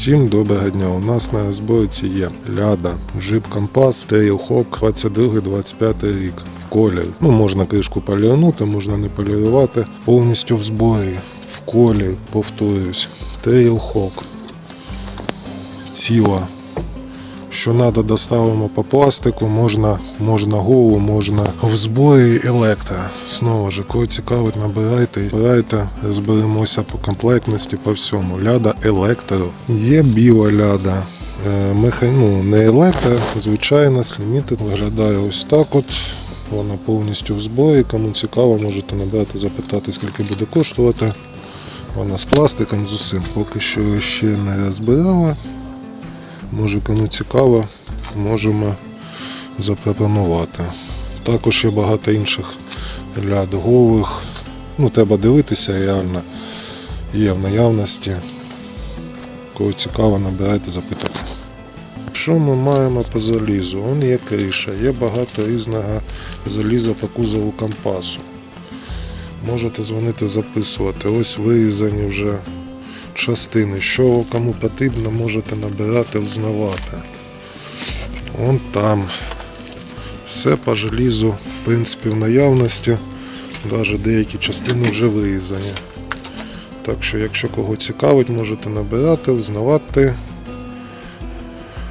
Всім доброго дня. У нас на розборці є ляда, джип компас, Trailhawk 22-25 рік в колір. Ну, можна кришку полірнути, можна не полірувати. Повністю в зборі, в колір, повторюсь. Тейлхок. Ціла. Що треба, доставимо по пластику, можна, можна голу, можна в зборі електро. Знову ж, кого цікавить, набирайте, набирайте, розберемося по комплектності, по всьому. Ляда електро. Є біла ляда. Е, Ну, не електро, звичайна, Limited. Виглядає ось так от. Вона повністю в зборі. Кому цікаво, можете набрати, запитати, скільки буде коштувати. Вона з пластиком, з усім. Поки що ще не розбирала. Може кому цікаво, можемо запропонувати. Також є багато інших ляд. Ну, треба дивитися реально. Є в наявності. Кого цікаво, набирайте запитати. Що ми маємо по залізу? Вон є криша, є багато різного заліза по кузову компасу. Можете дзвонити, записувати. Ось вирізані вже частини. Що кому потрібно, можете набирати, взнавати. Вон там. Все по желізу, в принципі, в наявності. Навіть деякі частини вже вирізані. Так що, якщо кого цікавить, можете набирати, взнавати.